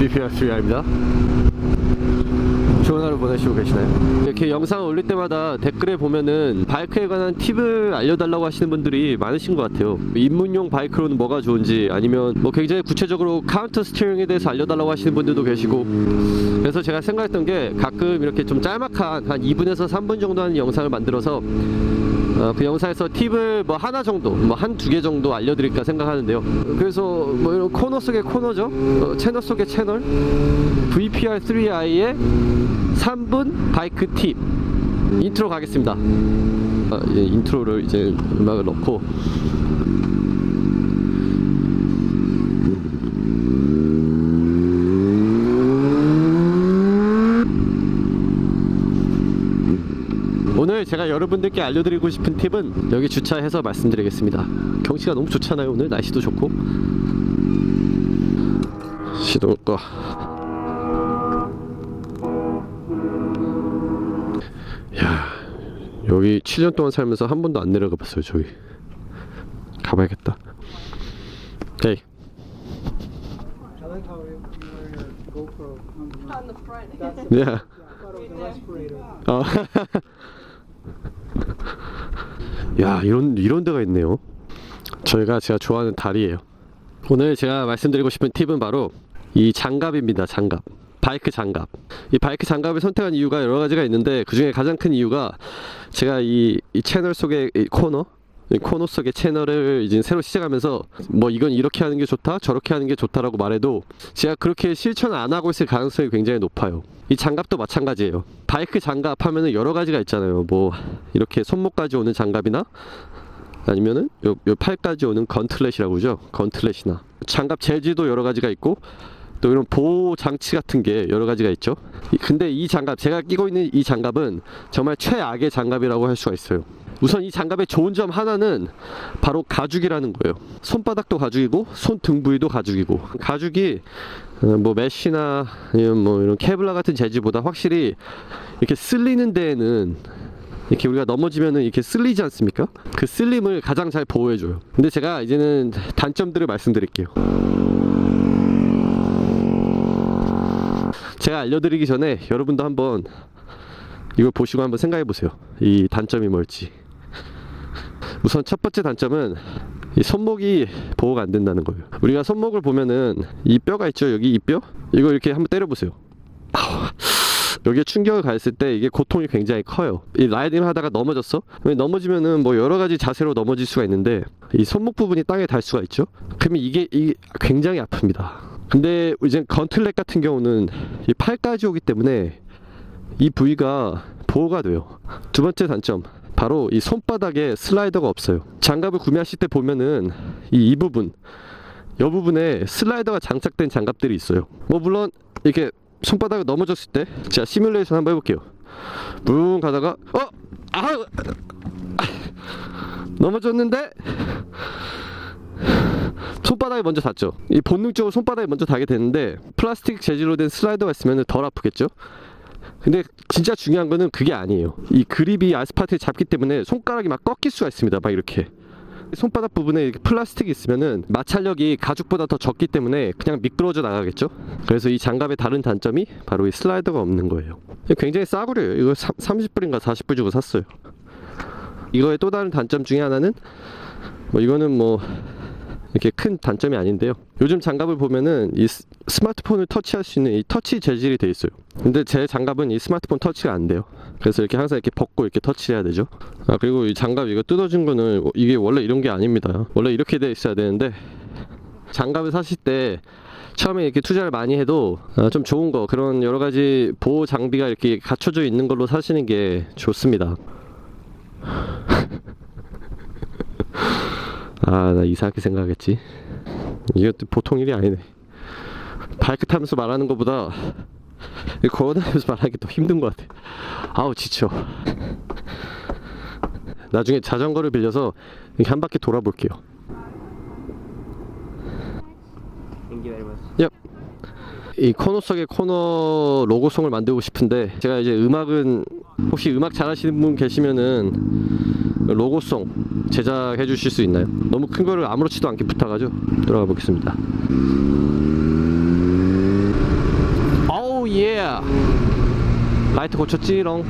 DPR3R입니다. 좋은 하루 보내시고 계시나요? 이렇게 영상을 올릴 때마다 댓글에 보면은 바이크에 관한 팁을 알려달라고 하시는 분들이 많으신 것 같아요. 입문용 바이크로는 뭐가 좋은지 아니면 뭐 굉장히 구체적으로 카운터 스티어링에 대해서 알려달라고 하시는 분들도 계시고 그래서 제가 생각했던 게 가끔 이렇게 좀 짤막한 한 2분에서 3분 정도 하는 영상을 만들어서 어, 그 영상에서 팁을 뭐 하나 정도, 뭐 한 두 개 정도 알려드릴까 생각하는데요. 그래서 뭐 이런 코너 속의 코너죠. 어, 채널 속의 채널. VPR3i의 3분 바이크 팁. 인트로 가겠습니다. 어, 예, 인트로를 이제 음악을 넣고 오늘 제가 여러분들께 알려드리고 싶은 팁은 여기 주차해서 말씀드리겠습니다. 경치가 너무 좋잖아요. 오늘 날씨도 좋고. 시동 꺼. 여기 7년 동안 살면서 한 번도 안 내려가 봤어요. 저기. 가봐야겠다. 헤이. Yeah. 어. 야 이런 이런 데가 있네요. 저희가 제가 좋아하는 다리예요. 오늘 제가 말씀드리고 싶은 팁은 바로 이 장갑입니다. 장갑. 바이크 장갑. 이 바이크 장갑을 선택한 이유가 여러 가지가 있는데 그 중에 가장 큰 이유가 제가 이, 이 채널 속의 이 코너 이 코너 속의 채널을 이제 새로 시작하면서 뭐 이건 이렇게 하는 게 좋다 저렇게 하는 게 좋다라고 말해도 제가 그렇게 실천 안 하고 있을 가능성이 굉장히 높아요. 이 장갑도 마찬가지예요. 바이크 장갑 하면은 여러 가지가 있잖아요. 뭐 이렇게 손목까지 오는 장갑이나 아니면은 요, 요 팔까지 오는 건틀렛이라고 그러죠? 건틀렛이나. 장갑 재질도 여러 가지가 있고 또 이런 보호 장치 같은 게 여러 가지가 있죠 이- 근데 이 장갑 제가 끼고 있는 이 장갑은 정말 최악의 장갑이라고 할 수가 있어요 우선 이 장갑의 좋은 점 하나는 바로 가죽이라는 거예요. 손바닥도 가죽이고 손등 부위도 가죽이고 가죽이 어, 뭐 메쉬나 뭐 이런 케블라 같은 재질보다 확실히 이렇게 쓸리는 데에는 이렇게 우리가 넘어지면은 이렇게 쓸리지 않습니까? 그 쓸림을 가장 잘 보호해줘요. 근데 제가 이제는 단점들을 말씀드릴게요. 제가 알려드리기 전에 여러분도 한번 이걸 보시고 한번 생각해 보세요. 이 단점이 뭘지. 우선 첫 번째 단점은 이 손목이 보호가 안 된다는 거예요. 우리가 손목을 보면은 이 뼈가 있죠. 여기 이 뼈? 이거 이렇게 한번 때려 보세요. 여기에 충격을 가했을 때 이게 고통이 굉장히 커요. 이 라이딩 하다가 넘어졌어? 왜 넘어지면은 뭐 여러 가지 자세로 넘어질 수가 있는데 이 손목 부분이 땅에 닿을 수가 있죠. 그러면 이게 이게 굉장히 아픕니다. 근데 이제 건틀렛 같은 경우는 이 팔까지 오기 때문에 이 부위가 보호가 돼요. 두 번째 단점. 바로 이 손바닥에 슬라이더가 없어요. 장갑을 구매하실 때 보면은 이, 이 부분, 이 부분에 슬라이더가 장착된 장갑들이 있어요. 뭐 물론 이렇게 손바닥에 넘어졌을 때 제가 시뮬레이션 한번 해볼게요. 뭉 가다가 어, 아, 넘어졌는데 손바닥에 먼저 닿죠. 이 본능적으로 손바닥에 먼저 닿게 되는데 플라스틱 재질로 된 슬라이더가 있으면 덜 아프겠죠. 근데 진짜 중요한 거는 그게 아니에요. 이 그립이 아스팔트에 잡기 때문에 손가락이 막 꺾일 수가 있습니다. 막 이렇게. 손바닥 부분에 플라스틱이 있으면은 마찰력이 가죽보다 더 적기 때문에 그냥 미끄러져 나가겠죠. 그래서 이 장갑의 다른 단점이 바로 이 슬라이더가 없는 거예요. 굉장히 싸구려요. 이거 30불인가 40불 주고 샀어요. 이거의 또 다른 단점 중에 하나는 뭐 이거는 뭐 이렇게 큰 단점이 아닌데요. 요즘 장갑을 보면은 이 스- 스마트폰을 터치할 수 있는 이 터치 재질이 돼 있어요. 근데 제 장갑은 이 스마트폰 터치가 안 돼요. 그래서 이렇게 항상 이렇게 벗고 이렇게 터치해야 되죠. 아 그리고 이 장갑 이거 뜯어진 거는 이게 원래 이런 게 아닙니다. 원래 이렇게 돼 있어야 되는데 장갑을 사실 때 처음에 이렇게 투자를 많이 해도 아, 좀 좋은 거 그런 여러 가지 보호 장비가 이렇게 갖춰져 있는 걸로 사시는 게 좋습니다. 아, 나 이상하게 생각했지. 이것도 보통 일이 아니네. 바이크 타면서 말하는 것보다 걸어다니면서 말하기 더 힘든 것 같아. 아우, 지쳐. 나중에 자전거를 빌려서 한 바퀴 돌아볼게요. 이 코너 속의 코너 로고송을 만들고 싶은데 제가 이제 음악은 혹시 음악 잘하시는 분 계시면은 로고송 제작해 주실 수 있나요? 너무 큰 거를 아무렇지도 않게 부탁하죠. 들어가 보겠습니다. 오 예. 라이트 고쳤지롱.